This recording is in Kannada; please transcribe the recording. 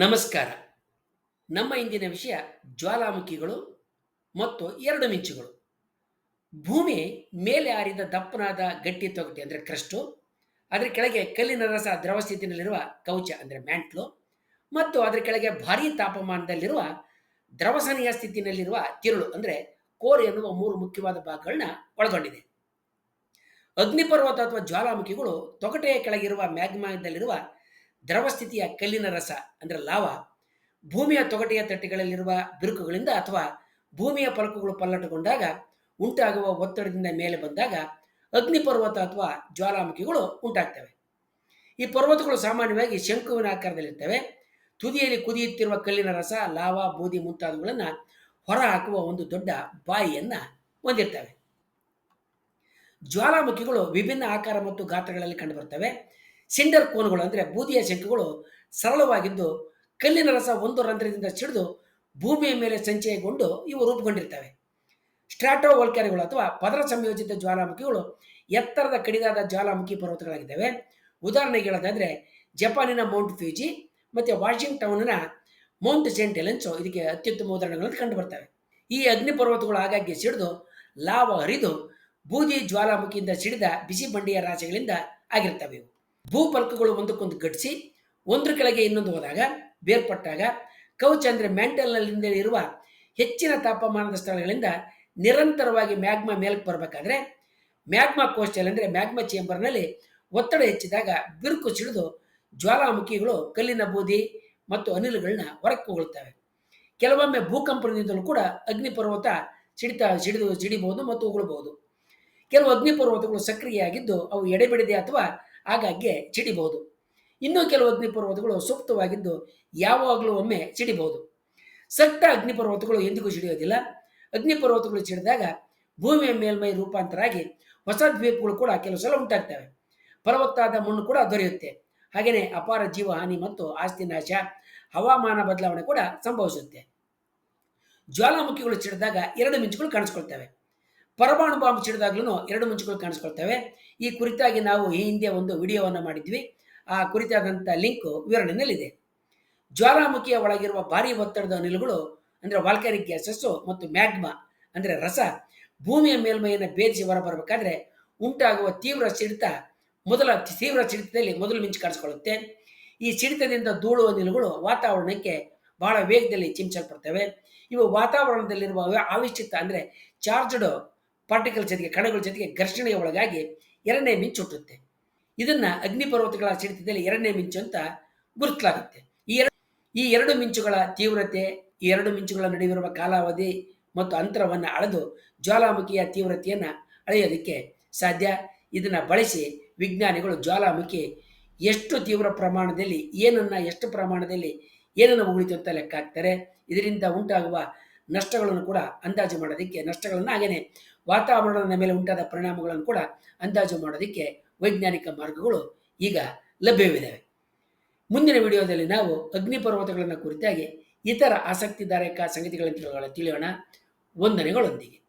ನಮಸ್ಕಾರ. ನಮ್ಮ ಇಂದಿನ ವಿಷಯ ಜ್ವಾಲಾಮುಖಿಗಳು ಮತ್ತು ಎರಡು ಮಿಂಚುಗಳು. ಭೂಮಿ ಮೇಲೆ ಆರಿದ ದಪ್ಪನಾದ ಗಟ್ಟಿ ತೊಗಟೆ ಅಂದರೆ ಕ್ರಸ್ಟು, ಅದರ ಕೆಳಗೆ ಕಲ್ಲಿನ ರಸ ದ್ರವ ಸ್ಥಿತಿಯಲ್ಲಿರುವ ಕವಚ ಅಂದರೆ ಮ್ಯಾಂಟ್ಲು, ಮತ್ತು ಅದರ ಕೆಳಗೆ ಭಾರೀ ತಾಪಮಾನದಲ್ಲಿರುವ ದ್ರವಸನೀಯ ಸ್ಥಿತಿಯಲ್ಲಿರುವ ತಿರುಳು ಅಂದರೆ ಕೋರ್ ಎನ್ನುವ ಮೂರು ಮುಖ್ಯವಾದ ಭಾಗಗಳನ್ನ ಒಳಗೊಂಡಿದೆ. ಅಗ್ನಿಪರ್ವತ ಅಥವಾ ಜ್ವಾಲಾಮುಖಿಗಳು ತೊಗಟೆಯ ಕೆಳಗಿರುವ ಮ್ಯಾಗ್ಮಾದಲ್ಲಿರುವ ದ್ರವ ಸ್ಥಿತಿಯ ಕಲ್ಲಿನ ರಸ, ಅಂದರೆ ಲಾವ, ಭೂಮಿಯ ತೊಗಟೆಯ ತಟ್ಟೆಗಳಲ್ಲಿರುವ ಬಿರುಕುಗಳಿಂದ ಅಥವಾ ಭೂಮಿಯ ಫಲಕಗಳು ಪಲ್ಲಟಗೊಂಡಾಗ, ಉಂಟಾಗುವ ಒತ್ತಡದಿಂದ ಮೇಲೆ ಬಂದಾಗ ಅಗ್ನಿಪರ್ವತ ಅಥವಾ ಜ್ವಾಲಾಮುಖಿಗಳು ಉಂಟಾಗ್ತವೆ. ಈ ಪರ್ವತಗಳು ಸಾಮಾನ್ಯವಾಗಿ ಶಂಕುವಿನ ಆಕಾರದಲ್ಲಿರ್ತವೆ. ತುದಿಯಲ್ಲಿ ಕುದಿಯುತ್ತಿರುವ ಕಲ್ಲಿನ ರಸ, ಲಾವಾ, ಬೂದಿ ಮುಂತಾದವುಗಳನ್ನು ಹೊರಹಾಕುವ ಒಂದು ದೊಡ್ಡ ಬಾಯಿಯನ್ನು ಹೊಂದಿರ್ತವೆ. ಜ್ವಾಲಾಮುಖಿಗಳು ವಿಭಿನ್ನ ಆಕಾರ ಮತ್ತು ಗಾತ್ರಗಳಲ್ಲಿ ಕಂಡುಬರ್ತವೆ. ಸಿಂಡರ್ ಕೋನ್ಗಳು ಅಂದರೆ ಬೂದಿಯ ಶಂಕುಗಳು ಸರಳವಾಗಿದ್ದು ಕಲ್ಲಿನ ರಸ ಒಂದು ರಂಧ್ರದಿಂದ ಸಿಡಿದು ಭೂಮಿಯ ಮೇಲೆ ಸಂಚಯಗೊಂಡು ಇವು ರೂಪುಗೊಂಡಿರ್ತವೆ. ಸ್ಟ್ರಾಟೋ ವಲ್ಕ್ಯಾರಿಗಳು ಅಥವಾ ಪದರ ಸಂಯೋಜಿತ ಜ್ವಾಲಾಮುಖಿಗಳು ಎತ್ತರದ ಕಡಿದಾದ ಜ್ವಾಲಾಮುಖಿ ಪರ್ವತಗಳಾಗಿದ್ದಾವೆ. ಉದಾಹರಣೆಗೆ ಹೇಳೋದಾದರೆ ಜಪಾನಿನ ಮೌಂಟ್ ಫ್ಯೂಜಿ ಮತ್ತು ವಾಷಿಂಗ್ಟೌನ್ನ ಮೌಂಟ್ ಸೆಂಟ್ ಎಲೆನ್ಸೋ ಇದಕ್ಕೆ ಅತ್ಯುತ್ತಮ ಉದಾಹರಣೆಗಳನ್ನು ಕಂಡುಬರ್ತವೆ. ಈ ಅಗ್ನಿ ಪರ್ವತಗಳು ಆಗಾಗ್ಗೆ ಸಿಡಿದು ಲಾವ ಹರಿದು ಬೂದಿ ಜ್ವಾಲಾಮುಖಿಯಿಂದ ಸಿಡಿದ ಬಿಸಿ ಬಂಡಿಯ ರಾಶಿಗಳಿಂದ ಆಗಿರ್ತವೆ ಇವು. ಭೂಫಲಕಗಳು ಒಂದಕ್ಕೊಂದು ಘಟಿಸಿ ಒಂದ್ರ ಕೆಳಗೆ ಇನ್ನೊಂದು ಹೋದಾಗ ಬೇರ್ಪಟ್ಟಾಗ ಕೌಚ್ ಅಂದರೆ ಇರುವ ಹೆಚ್ಚಿನ ತಾಪಮಾನದ ಸ್ಥಳಗಳಿಂದ ನಿರಂತರವಾಗಿ ಮ್ಯಾಗ್ಮಾ ಮೇಲಕ್ಕೆ ಬರಬೇಕಾದ್ರೆ ಮ್ಯಾಗ್ಮಾ ಕೋಸ್ಟಲ್ ಅಂದರೆ ಮ್ಯಾಗ್ಮಾ ಚೇಂಬರ್ನಲ್ಲಿ ಒತ್ತಡ ಹೆಚ್ಚಿದಾಗ ಬಿರುಕು ಸಿಡಿದು ಜ್ವಾಲಾಮುಖಿಗಳು ಕಲ್ಲಿನ ಬೂದಿ ಮತ್ತು ಅನಿಲಗಳನ್ನ ಹೊರಕ್ಕೆ ಕೆಲವೊಮ್ಮೆ ಭೂಕಂಪನದಿಂದಲೂ ಕೂಡ ಅಗ್ನಿಪರ್ವತ ಸಿಡಿತ, ಸಿಡಿದು, ಸಿಡಿಬಹುದು ಮತ್ತು ಉಗುಳಬಹುದು. ಕೆಲವು ಅಗ್ನಿಪರ್ವತಗಳು ಸಕ್ರಿಯವಾಗಿದ್ದು ಅವು ಎಡೆಬಿಡದೆ ಅಥವಾ ಆಗಾಗ್ಗೆ ಚಿಡಿಬಹುದು ಇನ್ನೂ ಕೆಲವು ಅಗ್ನಿಪರ್ವತಗಳು ಸೂಕ್ತವಾಗಿದ್ದು ಯಾವಾಗಲೂ ಒಮ್ಮೆ ಚಿಡಿಬಹುದು ಸತ್ತ ಅಗ್ನಿಪರ್ವತಗಳು ಎಂದಿಗೂ ಸಿಡಿಯೋದಿಲ್ಲ ಅಗ್ನಿಪರ್ವತಗಳು ಚಿಡಿದಾಗ ಭೂಮಿಯ ಮೇಲ್ಮೈ ರೂಪಾಂತರ ಆಗಿ ಹೊಸ ದ್ವೀಪಗಳು ಕೂಡ ಕೆಲವು ಸಲ ಉಂಟಾಗ್ತವೆ. ಫಲವತ್ತಾದ ಮಣ್ಣು ಕೂಡ ದೊರೆಯುತ್ತೆ. ಹಾಗೆಯೇ ಅಪಾರ ಜೀವ ಹಾನಿ ಮತ್ತು ಆಸ್ತಿ ನಾಶ, ಹವಾಮಾನ ಬದಲಾವಣೆ ಕೂಡ ಸಂಭವಿಸುತ್ತೆ. ಜ್ವಾಲಾಮುಖಿಗಳು ಚಿಡಿದಾಗ ಎರಡು ಮಿಂಚುಗಳು ಕಾಣಿಸ್ಕೊಳ್ತವೆ. ಪರಮಾಣು ಬಾಂಬ್ ಚಿಡಿದಾಗ್ಲೂ ಎರಡು ಮುಂಚುಗಳು ಕಾಣಿಸ್ಕೊಳ್ತವೆ. ಈ ಕುರಿತಾಗಿ ನಾವು ಈ ಹಿಂದೆ ಒಂದು ವಿಡಿಯೋವನ್ನು ಮಾಡಿದ್ವಿ. ಆ ಕುರಿತಾದಂಥ ಲಿಂಕ್ ವಿವರಣೆಯಲ್ಲಿದೆ. ಜ್ವಾಲಾಮುಖಿಯ ಒಳಗಿರುವ ಭಾರಿ ಒತ್ತಡದ ಅನಿಲಗಳು ಅಂದರೆ ವಾಲ್ಕರಿಕ್ ಗ್ಯಾಸಸ್ಸು ಮತ್ತು ಮ್ಯಾಗ್ಮಾ ಅಂದರೆ ರಸ ಭೂಮಿಯ ಮೇಲ್ಮೈಯನ್ನು ಭೇದಿಸಿ ಹೊರಬರಬೇಕಾದ್ರೆ ಉಂಟಾಗುವ ತೀವ್ರ ಸಿಡಿತ ಮೊದಲ ತೀವ್ರ ಸಿಡಿತದಲ್ಲಿ ಮೊದಲು ಮಿಂಚು ಕಾಣಿಸ್ಕೊಳ್ಳುತ್ತೆ. ಈ ಸಿಡಿತದಿಂದ ಧೂಳು ಅನಿಲಗಳು ವಾತಾವರಣಕ್ಕೆ ಬಹಳ ವೇಗದಲ್ಲಿ ಚಿಮ್ಚಲ್ಪಡ್ತವೆ ಇವು ವಾತಾವರಣದಲ್ಲಿರುವ ಆವಿಶ್ಚಿತ ಅಂದರೆ ಚಾರ್ಜ್ಡ್ ಪಾರ್ಟಿಕಲ್ ಜೊತೆಗೆ ಕಣಗಳ ಜೊತೆಗೆ ಘರ್ಷಣೆಗೆ ಒಳಗಾಗಿ ಎರಡನೇ ಮಿಂಚು ಹುಟ್ಟುತ್ತೆ. ಇದನ್ನ ಅಗ್ನಿಪರ್ವತಗಳ ಸಿಡಿತದಲ್ಲಿ ಎರಡನೇ ಮಿಂಚು ಅಂತ ಗುರುತಲಾಗುತ್ತೆ. ಈ ಎರಡು ಈ ಎರಡು ಮಿಂಚುಗಳ ತೀವ್ರತೆ, ಈ ಎರಡು ಮಿಂಚುಗಳ ನಡುವಿರುವ ಕಾಲಾವಧಿ ಮತ್ತು ಅಂತರವನ್ನು ಅಳೆದು ಜ್ವಾಲಾಮುಖಿಯ ತೀವ್ರತೆಯನ್ನು ಅಳೆಯೋದಕ್ಕೆ ಸಾಧ್ಯ. ಇದನ್ನು ಬಳಸಿ ವಿಜ್ಞಾನಿಗಳು ಜ್ವಾಲಾಮುಖಿ ಎಷ್ಟು ತೀವ್ರ ಪ್ರಮಾಣದಲ್ಲಿ, ಏನನ್ನ ಎಷ್ಟು ಪ್ರಮಾಣದಲ್ಲಿ, ಏನನ್ನು ಉಳಿತು ಅಂತ ಲೆಕ್ಕ ಹಾಕ್ತಾರೆ. ಇದರಿಂದ ಉಂಟಾಗುವ ನಷ್ಟಗಳನ್ನು ಕೂಡ ಅಂದಾಜು ಮಾಡೋದಕ್ಕೆ, ನಷ್ಟಗಳನ್ನು ಹಾಗೆಯೇ ವಾತಾವರಣದ ಮೇಲೆ ಉಂಟಾದ ಪರಿಣಾಮಗಳನ್ನು ಕೂಡ ಅಂದಾಜು ಮಾಡೋದಕ್ಕೆ ವೈಜ್ಞಾನಿಕ ಮಾರ್ಗಗಳು ಈಗ ಲಭ್ಯವಿದ್ದಾವೆ ಮುಂದಿನ ವಿಡಿಯೋದಲ್ಲಿ ನಾವು ಅಗ್ನಿ ಪರ್ವತಗಳನ್ನು ಕುರಿತಾಗಿ ಇತರ ಆಸಕ್ತಿದಾಯಕ ಸಂಗತಿಗಳನ್ನು ತಿಳಿಯೋಣ. ವಂದನೆಗಳೊಂದಿಗೆ.